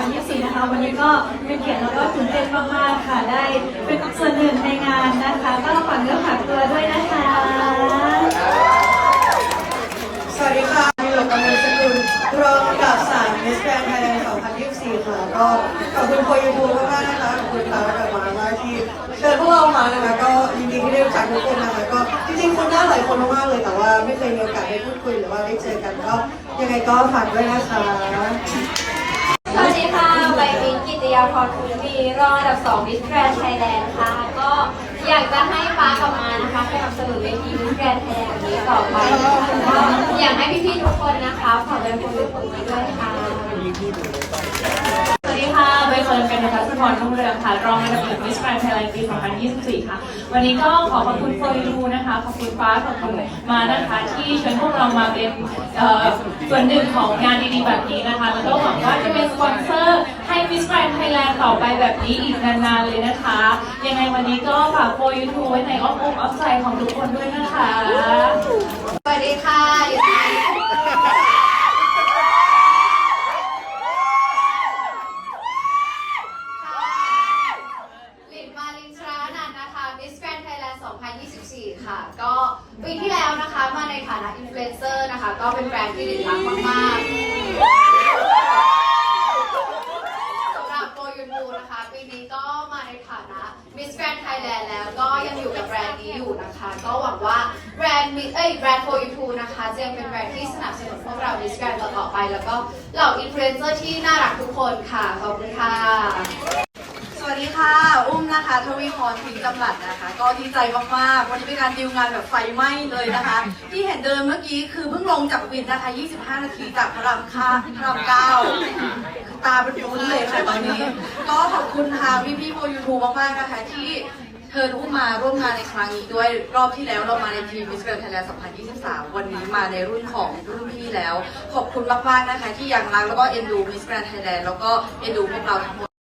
2024 นะคะ วันนี้ก็เป็นเกียรติแล้วก็ตื่นเต้นมากๆค่ะ ได้เป็นส่วนหนึ่งในงานนะคะ ก็ฝากเนื้อฝากตัวด้วยนะคะ สวัสดีค่ะมิโลกำลังสกุลรองอันดับสามมิสแกรนด์ไทยแลนด์2024 ค่ะ ก็ขอบคุณโคยูทูบมากๆนะคะ ขอบคุณตากับมาว่ที่เชิญพวกเรามาเลยนะก็ยินดีที่ได้รู้จักทุกคนนะคะ ก็จริงๆคนหน้าหลายคนมากๆเลย แต่ว่าไม่เคยมีโอกาสได้พูดคุยหรือว่าได้เจอกัน ก็ยังไงก็ฝากด้วยนะคะ สวัสดีค่ะใบมินกิตยาพรคุณมีรองอันดับ2มิสแกรนไทยแลนด์ค่ะ ก็อยากจะให้ป้ากับมานะคะสนับสนุนเวทีมิสแกรนไทยแลนด์นี้ต่อไปนะคะก็อยากให้พี่ๆทุกคนนะคะฝากแรงคนดูผมมาด้วยค่ะ สวัสดีค่ะใบเฟิร์นกันนะคะสุพรรุ่งเรืองค่ะ รองอันดับหนึ่งมิสแกรนด์ไทยแลนด์ปี 2024 ค่ะ วันนี้ก็ขอขอบคุณโฟยูนะคะ ขอบคุณฟ้า ขอบคุณมานะคะ ที่เชิญพวกเรามาเป็นเอ่อส่วนหนึ่งของงานดีๆแบบนี้นะคะ แล้วก็หวังว่าจะเป็น ต่อไปแบบนี้อีกนานๆเลยนะคะ ยังไงวันนี้ก็ฝากโฟยูทูไว้ในอ้อมอกอ้อมใจของทุกคนด้วยนะคะ สวัสดีค่ะลินลินมาลินทรานันท์นะคะ Miss Grand Thailand 2024 ค่ะ ก็ปีที่แล้วนะคะ มาในฐานะอินฟลูเอนเซอร์นะคะ ก็เป็นแบรนด์ที่ลินรักมากๆสำห รับโปรยูทูนะคะ ปีนี้ก็มาในฐานะ Miss Grand Thailand แล้วก็ยังอยู่กับแบรนด์นี้อยู่นะคะ ก็หวังว่าแบรนด์มิเอ้ยแบรนด์โปรยูทูนะคะจะยังเป็นแบรนด์ที่สนับสนุนพวกเรา Miss Grand ต่อไป แล้วก็เหล่าอินฟลูเอนเซอร์ที่น่ารักทุกคนค่ะ ขอบคุณค่ะ สวัสดีค่ะ อุ้มนะคะ ทวีพรพิงจำรัดนะคะ ก็ดีใจมากๆ วันนี้เป็นการดีลงานแบบไฟไหม้เลยนะคะ ที่เห็นเดินเมื่อกี้คือเพิ่งลงจากวินนะคะ 25 นาทีจากพระรามค่าพระรามเก้า เป็นฟุ้นเลยค่ะตอนนี้ ก็ขอบคุณทางพี่พี่ๆโปรยูทูบมากๆนะคะที่เชิญอุ้มมาร่วมงานในครั้งนี้ด้วยรอบที่แล้วเรามาในทีมมิสเกรนไทยแลนด์2023 วันนี้มาในรุ่นของรุ่นพี่แล้ว ขอบคุณมากๆนะคะที่ยังรักแล้วก็เอ็นดูมิสเกรนไทยแลนด์แล้วก็เอ็นดูพวกเราทั้งหมด